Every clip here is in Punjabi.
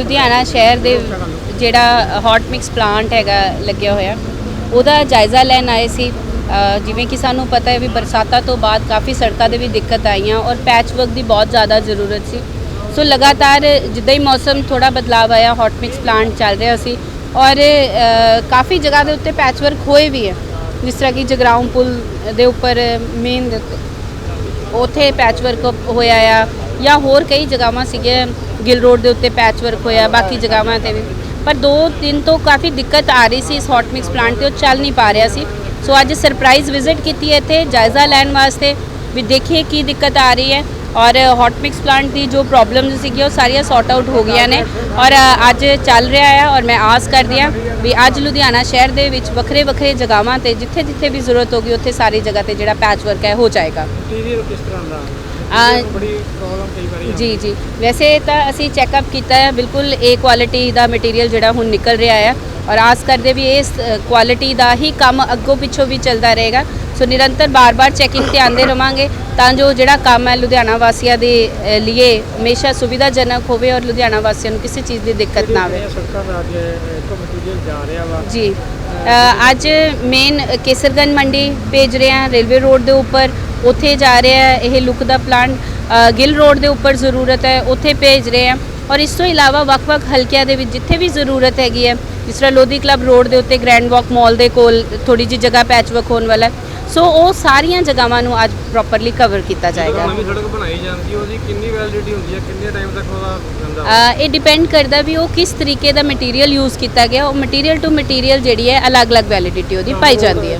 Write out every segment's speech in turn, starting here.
ਲੁਧਿਆਣਾ ਸ਼ਹਿਰ ਦੇ ਜਿਹੜਾ ਹੌਟ ਮਿਕਸ ਪਲਾਂਟ ਹੈਗਾ, ਲੱਗਿਆ ਹੋਇਆ। ਉਹਦਾ ਜਾਇਜ਼ਾ ਲੈਣ ਆਏ ਸੀ। ਜਿਵੇਂ ਕਿ ਸਾਨੂੰ ਪਤਾ ਹੈ ਵੀ ਬਰਸਾਤਾਂ ਤੋਂ ਬਾਅਦ ਕਾਫੀ ਸੜਕਾਂ ਦੇ ਵੀ ਦਿੱਕਤ ਆਈਆਂ ਔਰ ਪੈਚ ਵਰਕ ਦੀ ਬਹੁਤ ਜ਼ਿਆਦਾ ਜ਼ਰੂਰਤ ਸੀ। ਸੋ ਲਗਾਤਾਰ ਜਿੱਦਾਂ ਹੀ ਮੌਸਮ ਥੋੜਾ ਬਦਲਾਵ ਆਇਆ ਹੌਟ ਮਿਕਸ ਪਲਾਂਟ ਚੱਲ ਰਿਹਾ ਸੀ ਔਰ ਕਾਫੀ ਜਗ੍ਹਾ ਦੇ ਉੱਤੇ ਪੈਚ ਵਰਕ ਹੋਏ ਵੀ ਹੈ। ਜਿਸ ਤਰ੍ਹਾਂ ਕਿ ਜਗਰਾਉਂ ਪੁਲ ਦੇ ਉੱਪਰ ਮੇਨ ਦੇ ਉੱਤੇ ਉਥੇ ਪੈਚ ਵਰਕ ਹੋਇਆ ਆ ਜਾਂ ਹੋਰ ਕਈ ਜਗ੍ਹਾਵਾਂ ਸੀਗੇ ਗਿਲ ਰੋਡ ਦੇ ਉੱਤੇ ਪੈਚ ਵਰਕ ਹੋਇਆ, ਬਾਕੀ ਜਗ੍ਹਾਵਾਂ ਤੇ ਵੀ। ਪਰ ਦੋ ਦਿਨ ਤੋਂ ਕਾਫੀ ਦਿੱਕਤ ਆ ਰਹੀ ਸੀ ਇਸ ਹੌਟ ਮਿਕਸ ਪਲਾਂਟ ਤੇ, ਉਹ ਚੱਲ ਨਹੀਂ ਪਾ ਰਿਹਾ ਸੀ। ਸੋ ਅੱਜ ਸਰਪ੍ਰਾਈਜ਼ ਵਿਜ਼ਿਟ ਕੀਤੀ ਹੈ ਇੱਥੇ, ਜਾਇਜ਼ਾ ਲੈਣ ਵਾਸਤੇ ਵੀ ਦੇਖੀਏ ਕੀ ਦਿੱਕਤ ਆ ਰਹੀ ਹੈ। ਔਰ ਹੌਟ ਮਿਕਸ ਪਲਾਂਟ ਦੀ ਜੋ ਪ੍ਰੋਬਲਮਸ ਸੀਗੀ ਉਹ ਸਾਰੀਆਂ ਸੌਟ ਆਊਟ ਹੋ ਗਈਆਂ ਨੇ। ਔਰ ਅੱਜ ਚੱਲ ਰਿਹਾ ਹੈ ਔਰ ਮੈਂ ਆਸ ਕਰਦੀ ਹਾਂ ਵੀ ਅੱਜ ਲੁਧਿਆਣਾ ਸ਼ਹਿਰ ਦੇ ਵਿੱਚ ਵੱਖਰੇ ਵੱਖਰੇ ਜਗ੍ਹਾਵਾਂ ਤੇ ਜਿੱਥੇ ਜਿੱਥੇ ਵੀ ਜ਼ਰੂਰਤ ਹੋਗੀ ਉੱਥੇ ਸਾਰੀ ਜਗ੍ਹਾ ਤੇ ਜਿਹੜਾ ਪੈਚ ਵਰਕ ਹੈ, ਹੋ ਜਾਏਗਾ। ਮਟੀਰੀਅਲ ਕਿਸ ਤਰ੍ਹਾਂ ਦਾ? ਬੜੀ ਪ੍ਰੋਬਲਮ ਕਈ ਵਾਰੀ ਜੀ ਜੀ। ਵੈਸੇ ਤਾਂ ਅਸੀਂ ਚੈੱਕਅਪ ਕੀਤਾ ਹੈ ਬਿਲਕੁਲ ਏ ਕੁਆਲਿਟੀ ਦਾ ਮਟੀਰੀਅਲ ਜਿਹੜਾ ਹੁਣ ਨਿਕਲ ਰਿਹਾ ਹੈ ਔਰ ਆਸ ਕਰਦੇ ਵੀ ਇਸ ਕੁਆਲਿਟੀ ਦਾ ਹੀ ਕੰਮ ਅੱਗੋਂ ਪਿੱਛੋਂ ਵੀ ਚੱਲਦਾ ਰਹੇਗਾ। ਸੋ ਨਿਰੰਤਰ ਬਾਰ-ਬਾਰ ਚੈਕਿੰਗ ਤੇ ਆਂਦੇ ਰਵਾਂਗੇ ਤਾਂ ਜੋ ਜਿਹੜਾ ਕੰਮ ਹੈ ਲੁਧਿਆਣਾ ਵਾਸੀਆਂ ਦੇ ਲਈ ਹਮੇਸ਼ਾ ਸੁਵਿਧਾਜਨਕ ਹੋਵੇ ਔਰ ਲੁਧਿਆਣਾ ਵਾਸੀਆਂ ਨੂੰ ਕਿਸੇ ਚੀਜ਼ ਦੀ ਦਿੱਕਤ ਨਾ ਆਵੇ। ਜਿਹੜੀਆਂ ਸੜਕਾਂ ਦਾ ਅੱਜ ਇੱਕ ਮਟੀਰੀਅਲ ਜਾ ਰਿਹਾ ਵਾ। ਜੀ। ਅ, ਅੱਜ ਮੇਨ ਕੇਸਰਗੰਜ ਮੰਡੀ ਭੇਜ ਰਹੇ ਹਾਂ ਰੇਲਵੇ ਰੋਡ ਦੇ ਉੱਪਰ। ਉੱਥੇ ਜਾ ਰਿਹਾ ਹੈ ਇਹ ਲੁੱਕ ਦਾ ਪਲਾਂਟ ਗਿੱਲ ਰੋਡ ਦੇ ਉੱਪਰ ਜ਼ਰੂਰਤ ਹੈ ਉੱਥੇ ਭੇਜ ਰਹੇ ਹਾਂ ਔਰ ਇਸ ਤੋਂ ਇਲਾਵਾ ਵੱਖ-ਵੱਖ ਹਲਕਿਆਂ ਦੇ ਵਿੱਚ ਜਿੱਥੇ ਵੀ ਜ਼ਰੂਰਤ ਹੈਗੀ ਹੈ ਜਿਸ ਤਰ੍ਹਾਂ ਲੋਧੀ ਕਲੱਬ ਰੋਡ ਦੇ ਉੱਤੇ ਗ੍ਰੈਂਡ ਵਾਕ ਮਾਲ ਦੇ ਕੋਲ ਥੋੜੀ ਜਿਹੀ ਜਗ੍ਹਾ ਪੈਚ ਵਰਕ ਹੋਣ ਵਾਲਾ ਹੈ। ਸੋ ਉਹ ਸਾਰੀਆਂ ਜਗ੍ਹਾਵਾਂ ਨੂੰ ਅੱਜ ਪ੍ਰੋਪਰਲੀ ਕਵਰ ਕੀਤਾ ਜਾਏਗਾ। ਨਵੀਂ ਸੜਕ ਬਣਾਈ ਜਾਂਦੀ ਹੈ ਉਹਦੀ ਕਿੰਨੀ ਵੈਲਿਡਿਟੀ ਹੁੰਦੀ ਹੈ ਕਿੰਨੇ ਟਾਈਮ ਤੱਕ ਉਹਦਾ ਅ, ਇਹ ਡਿਪੈਂਡ ਕਰਦਾ ਵੀ ਉਹ ਕਿਸ ਤਰੀਕੇ ਦਾ ਮਟੀਰੀਅਲ ਯੂਜ਼ ਕੀਤਾ ਗਿਆ। ਉਹ ਮਟੀਰੀਅਲ ਟੂ ਮਟੀਰੀਅਲ ਜਿਹੜੀ ਹੈ ਅਲੱਗ-ਅਲੱਗ ਵੈਲਿਡਿਟੀ ਉਹਦੀ ਪਾਈ ਜਾਂਦੀ ਹੈ।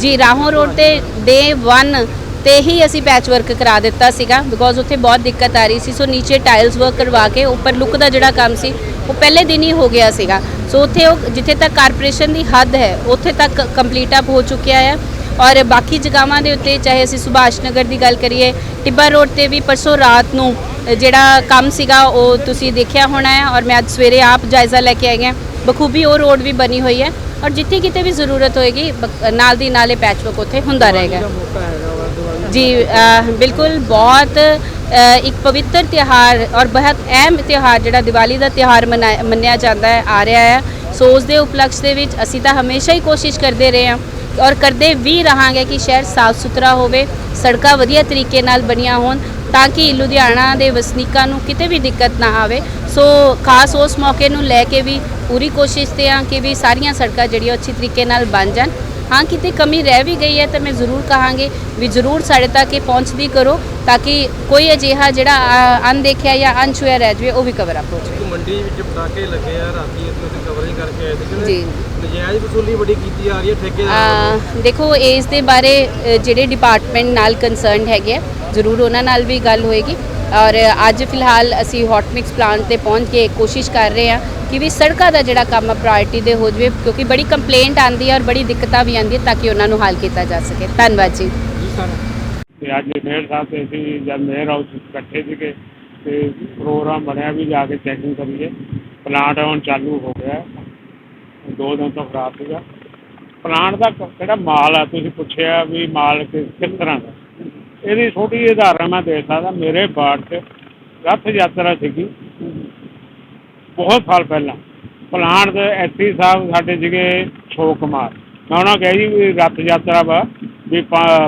ਜੀ, ਰਾਹੋਂ ਰੋਡ ਤੇ ਡੇ 1 ਤੇ ਹੀ ਅਸੀਂ ਪੈਚ ਵਰਕ ਕਰਾ ਦਿੱਤਾ ਸੀਗਾ ਬਿਕੋਜ਼ ਉੱਥੇ ਬਹੁਤ ਦਿੱਕਤ ਆ ਰਹੀ ਸੀ। ਸੋ ਨੀਚੇ ਟਾਈਲਸ ਵਰਕ ਕਰਵਾ ਕੇ ਉੱਪਰ ਲੁੱਕ ਦਾ ਜਿਹੜਾ ਕੰਮ ਸੀ, ਉਹ ਪਹਿਲੇ ਦਿਨ ਹੀ ਹੋ ਗਿਆ ਸੀਗਾ। ਸੋ ਉੱਥੇ ਉਹ, ਜਿੱਥੇ ਤੱਕ ਕਾਰਪੋਰੇਸ਼ਨ ਦੀ ਹੱਦ ਹੈ, ਉੱਥੇ ਤੱਕ ਕੰਪਲੀਟ ਅਪ ਹੋ ਚੁੱਕਿਆ ਹੈ ਔਰ ਬਾਕੀ ਜਗ੍ਹਾਵਾਂ ਦੇ ਉੱਤੇ, ਚਾਹੇ ਅਸੀਂ ਸੁਭਾਸ਼ ਨਗਰ ਦੀ ਗੱਲ ਕਰੀਏ ਟਿੱਬਾ ਰੋਡ ਤੇ ਵੀ ਪਰਸੋਂ ਰਾਤ ਨੂੰ ਜਿਹੜਾ ਕੰਮ ਸੀਗਾ, ਉਹ ਤੁਸੀਂ ਦੇਖਿਆ ਹੋਣਾ ਹੈ। ਔਰ ਮੈਂ ਅੱਜ ਸਵੇਰੇ ਆਪ ਜਾਇਜ਼ਾ ਲੈ ਕੇ ਆਈ ਹਾਂ। ਬਖੂਬੀ ਉਹ ਰੋਡ ਵੀ ਬਣੀ ਹੋਈ ਹੈ। ਔਰ ਜਿੱਥੇ ਕਿਤੇ ਵੀ ਜ਼ਰੂਰਤ ਹੋਏਗੀ ਬਕ- ਨਾਲ ਦੀ ਨਾਲੇ ਪੈਚ ਵਰਕ ਉੱਥੇ ਹੁੰਦਾ ਰਹੇਗਾ। ਜੀ ਅ, ਬਿਲਕੁਲ ਬਹੁਤ ਅ, ਇੱਕ ਪਵਿੱਤਰ ਤਿਉਹਾਰ ਔਰ ਬਹੁਤ ਅਹਿਮ ਤਿਉਹਾਰ ਜਿਹੜਾ ਦੀਵਾਲੀ ਦਾ ਤਿਉਹਾਰ ਮਨਾਇਆ- ਮੰਨਿਆ ਜਾਂਦਾ ਹੈ ਆ ਰਿਹਾ ਹੈ। ਸੋ ਉਸ ਦੇ ਉਪਲਕਸ਼ ਦੇ ਵਿੱਚ ਅਸੀਂ ਤਾਂ ਹਮੇਸ਼ਾ ਹੀ ਕੋਸ਼ਿਸ਼ ਕਰਦੇ ਰਹੇ ਹਾਂ ਔਰ ਕਰਦੇ ਵੀ ਰਹਾਂਗੇ ਕਿ ਸ਼ਹਿਰ ਸਾਫ਼ ਸੁਥਰਾ ਹੋਵੇ ਸੜਕਾਂ ਵਧੀਆ ਤਰੀਕੇ ਨਾਲ ਬਣੀਆਂ ਹੋਣ ਤਾਂ ਕਿ ਲੁਧਿਆਣਾ ਦੇ ਵਸਨੀਕਾਂ ਨੂੰ ਕਿਤੇ ਵੀ ਦਿੱਕਤ ਨਾ ਆਵੇ। ਸੋ ਖਾਸ ਉਸ ਮੌਕੇ ਨੂੰ ਲੈ ਕੇ ਵੀ ਪੂਰੀ ਕੋਸ਼ਿਸ਼ ਤੇ ਹਾਂ ਕਿ ਵੀ ਸਾਰੀਆਂ ਸੜਕਾਂ ਜਿਹੜੀਆਂ ਅੱਛੀ ਤਰੀਕੇ ਨਾਲ ਬਣ ਜਾਣ। ਹਾਂ ਕਿਤੇ ਕਮੀ ਰਹਿ ਵੀ ਗਈ ਹੈ ਤਾਂ ਮੈਂ ਜ਼ਰੂਰ ਕਹਾਂਗੀ ਵੀ ਜ਼ਰੂਰ ਸਾਡੇ ਤੱਕ ਇਹ ਪਹੁੰਚਦੀ ਕਰੋ ਤਾਂ ਕਿ ਕੋਈ ਅਜਿਹਾ ਜਿਹੜਾ ਅ, ਅਣਦੇਖਿਆ ਜਾਂ ਅਣਛੂਇਆ ਰਹਿ ਜਾਵੇ ਉਹ ਵੀ ਕਵਰ ਅਪ ਹੋ ਜਾਵੇ। ਮੰਡੀ ਵਿੱਚ ਪਟਾਕੇ ਲੱਗੇ ਆ ਰਾਤੀ ਇੱਥੇ ਅਸੀਂ ਕਵਰਿੰਗ ਕਰਕੇ ਆਏ ਸੀ ਜੀ। ਨਜਾਇਜ਼ ਵਸੂਲੀ ਬੜੀ ਕੀਤੀ ਜਾ ਰਹੀ ਹੈ ਠੇਕੇਦਾਰਾਂ ਦੇਖੋ ਇਸ ਦੇ ਬਾਰੇ ਜਿਹੜੇ ਡਿਪਾਰਟਮੈਂਟ ਨਾਲ ਕੰਸਰਨਡ ਹੈਗੇ ਆ ਜ਼ਰੂਰ ਉਹਨਾਂ ਨਾਲ ਵੀ ਗੱਲ ਹੋਏਗੀ। ਔਰ ਅੱਜ ਫਿਲਹਾਲ ਅਸੀਂ ਹੌਟ ਮਿਕਸ ਪਲਾਂਟ ਤੇ ਪਹੁੰਚ ਕੇ ਕੋਸ਼ਿਸ਼ ਕਰ ਰਹੇ ਹਾਂ ਕਿ ਵੀ ਸੜਕਾਂ ਦਾ ਜਿਹੜਾ ਕੰਮ ਪ੍ਰਾਇੋਰਟੀ ਦੇ ਹੋ ਜਾਵੇ, ਕਿਉਂਕਿ ਬੜੀ ਕੰਪਲੇਂਟ ਆਉਂਦੀ ਹੈ ਔਰ ਬੜੀ ਦਿੱਕਤਾਂ ਵੀ ਆਉਂਦੀਆਂ ਤਾਂ ਕਿ ਉਹਨਾਂ ਨੂੰ ਹੱਲ ਕੀਤਾ ਜਾ ਸਕੇ। ਧੰਨਵਾਦ ਜੀ। ਜੀ ਸਰ, ਤੇ ਅੱਜ ਮੇਅਰ ਸਾਹਿਬ ਤੇ ਅਸੀਂ ਜਦ ਮੇਅਰ ਹਾਊਸ ਇਕੱਠੇ ਸੀਗੇ, ਤੇ ਪ੍ਰੋਗਰਾਮ ਬਣਿਆ ਵੀ ਜਾ ਕੇ ਚੈਕਿੰਗ ਕਰੀਏ। ਪਲਾਂਟ ਹੁਣ ਚਾਲੂ ਹੋ ਗਿਆ ਦੋ ਦਿਨ ਤੋਂ ਖਰਾਬ ਸੀਗਾ। ਪਲਾਂਟ ਦਾ ਕਿਹੜਾ ਮਾਲ ਆ, ਤੁਸੀਂ ਪੁੱਛਿਆ ਵੀ ਮਾਲ ਕਿਸ ਤਰ੍ਹਾਂ ਦਾ? ਇਹਦੀ ਛੋਟੀ ਜਿਹੀ ਉਦਾਹਰਨ ਮੈਂ ਦੇ ਸਕਦਾ, ਮੇਰੇ ਬਾੜ 'ਚ ਰੱਥ ਯਾਤਰਾ ਸੀਗੀ। ਬਹੁਤ ਸਾਲ ਪਹਿਲਾਂ। ਪਲਾਂਟ ਦੇ ਐਸਪੀ ਸਾਹਿਬ ਸਾਡੇ ਸੀਗੇ ਅਸ਼ੋਕ ਕੁਮਾਰ। ਮੈਂ ਉਹਨਾਂ ਕਿਹਾ ਜੀ ਵੀ ਰੱਥ ਯਾਤਰਾ ਵਾ, ਵੀ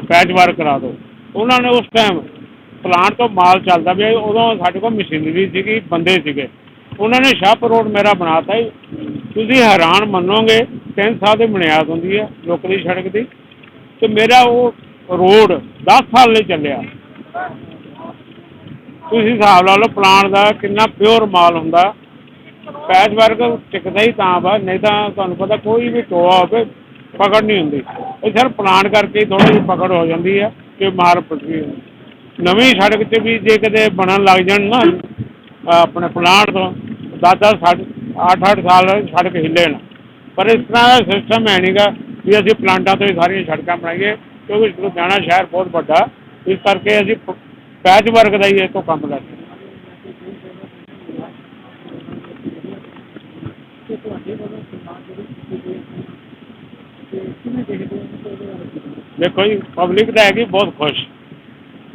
ਪੈਚਵਾਰ ਕਰਾ ਦਿਓ। ਉਹਨਾਂ ਨੇ ਉਸ ਟਾਈਮ ਪਲਾਂਟ ਤੋਂ ਮਾਲ ਚੱਲਦਾ ਪਿਆ ਉਦੋਂ ਸਾਡੇ ਕੋਲ ਮਸ਼ੀਨਰੀ ਸੀਗੀ, ਬੰਦੇ ਸੀਗੇ। ਉਹਨਾਂ ਨੇ ਸ਼ਾਹਪ ਰੋਡ ਮੇਰਾ ਬਣਾਤਾ ਜੀ। ਤੁਸੀਂ ਹੈਰਾਨ ਮੰਨੋਗੇ, ਤਿੰਨ ਸਾਲ ਦੀ ਬੁਨਿਆਦ ਹੁੰਦੀ ਹੈ ਲੋਕਲੀ ਸੜਕ ਦੀ। ਤੇ ਮੇਰਾ ਉਹ ਰੋਡ 10 ਸਾਲ ਲਈ ਚੱਲਿਆ। ਤੁਸੀਂ ਹਿਸਾਬ ਲਾ ਲਓ ਪਲਾਂਟ ਦਾ ਕਿੰਨਾ ਪਿਓਰ ਮਾਲ ਹੁੰਦਾ। ਪੈਚ ਵਰਕ ਟਿਕਦਾ ਹੀ ਤਾਂ ਵਾ, ਨਹੀਂ ਤਾਂ ਤੁਹਾਨੂੰ ਪਤਾ ਕੋਈ ਵੀ ਟੋਆ ਹੋਵੇ, ਪਕੜ ਨਹੀਂ ਹੁੰਦੀ। ਇਹ ਸਿਰ ਪਲਾਨ ਕਰਕੇ ਥੋੜੀ ਜਿਹੀ ਪਕੜ ਹੋ ਜਾਂਦੀ ਹੈ ਕਿ ਮਾਰ ਪਟਰੀ ਨਵੀਂ ਸੜਕ 'ਚ ਵੀ ਜੇ ਕਿਤੇ ਬਣਨ ਲੱਗ ਜਾਣ ਨਾ ਆਪਣੇ ਪਲਾਂਟ ਤੋਂ, ਦਸ ਦਸ ਸਾਲ ਅੱਠ ਅੱਠ ਸਾਲ ਸੜਕ ਹਿੱਲੇ ਨਾ। ਪਰ ਇਸ ਤਰ੍ਹਾਂ ਦਾ ਸਿਸਟਮ ਹੈ ਨਹੀਂਗਾ ਵੀ ਅਸੀਂ ਪਲਾਂਟਾਂ ਤੋਂ ਹੀ ਸਾਰੀਆਂ ਸੜਕਾਂ ਬਣਾਈਏ ਕਿਉਂਕਿ ਲੁਧਿਆਣਾ ਸ਼ਹਿਰ ਬਹੁਤ ਵੱਡਾ ਇਸ ਕਰਕੇ ਅਸੀਂ ਪੈਚ ਵਰਕ ਦਾ ਹੀ ਇਹ ਤੋਂ ਕੰਮ ਲੈਂਦੇ ਦੇਖੋ ਜੀ ਪਬਲਿਕ ਤਾਂ ਹੈਗੀ ਬਹੁਤ ਖੁਸ਼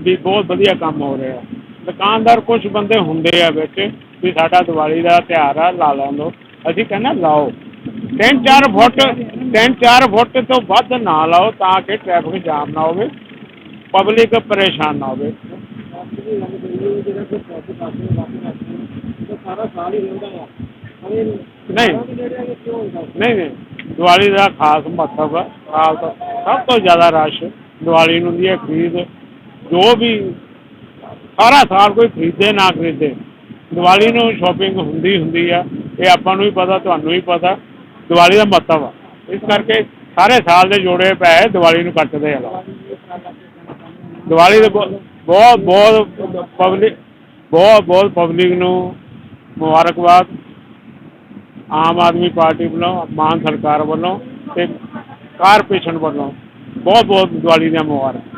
ਵੀ ਬਹੁਤ ਵਧੀਆ ਕੰਮ ਹੋ ਰਿਹਾ। ਦੁਕਾਨਦਾਰ ਕੁਝ ਬੰਦੇ ਹੁੰਦੇ ਆ ਵਿੱਚ ਵੀ ਸਾਡਾ ਦੀਵਾਲੀ ਦਾ ਤਿਉਹਾਰ ਆ ਲਾ ਲੈਣ ਦਿਓ ਅਸੀਂ ਕਹਿੰਦੇ ਲਾਓ। ਤਿੰਨ ਚਾਰ ਫੁੱਟ ਤਿੰਨ ਚਾਰ ਫੁੱਟ ਤੋਂ ਵੱਧ ਨਾ ਲਾਓ ਤਾਂ ਕਿ ਟ੍ਰੈਫਿਕ ਜਾਮ ਨਾ ਹੋਵੇ ਪਬਲਿਕ ਪਰੇਸ਼ਾਨ ਨਾ ਹੋਵੇ। ਨਹੀਂ ਨਹੀਂ ਨਹੀਂ। ਦੀਵਾਲੀ ਦਾ ਖਾਸ ਮਹੱਤਵ ਹੈ ਸਾਲ ਤੋਂ ਸਭ ਤੋਂ ਜ਼ਿਆਦਾ ਰਸ਼ ਦੀਵਾਲੀ ਨੂੰ ਦੀ ਹੈ ਖਰੀਦ। ਜੋ ਵੀ ਸਾਰਾ ਸਾਲ ਕੋਈ ਖਰੀਦੇ ਨਾ ਖਰੀਦੇ। ਦੀਵਾਲੀ ਨੂੰ ਸ਼ਾਪਿੰਗ ਹੁੰਦੀ ਹੁੰਦੀ ਆ, ਇਹ ਆਪਾਂ ਨੂੰ ਵੀ ਪਤਾ, ਤੁਹਾਨੂੰ ਵੀ ਪਤਾ। ਦੀਵਾਲੀ ਦਾ ਮਹੱਤਵ ਆ। ਇਸ ਕਰਕੇ ਸਾਰੇ ਸਾਲ ਦੇ ਜੋੜੇ ਪੈਸੇ ਦੀਵਾਲੀ ਨੂੰ ਕੱਟਦੇ ਆ। ਲੋਕ ਦੀਵਾਲੀ ਦੇ ਬਹੁ- ਬਹੁਤ ਬਹੁਤ ਪਬਲਿਕ ਬਹੁਤ ਬਹੁਤ ਪਬਲਿਕ ਨੂੰ ਮੁਬਾਰਕਬਾਦ। ਆਮ ਆਦਮੀ ਪਾਰਟੀ ਵੱਲੋਂ, ਮਾਨ ਸਰਕਾਰ ਵੱਲੋਂ ਤੇ ਕਾਰਪੋਰੇਸ਼ਨ ਵੱਲੋਂ ਬਹੁਤ ਬਹੁਤ ਦੀਵਾਲੀ ਦੀਆਂ ਮੁਬਾਰਕ।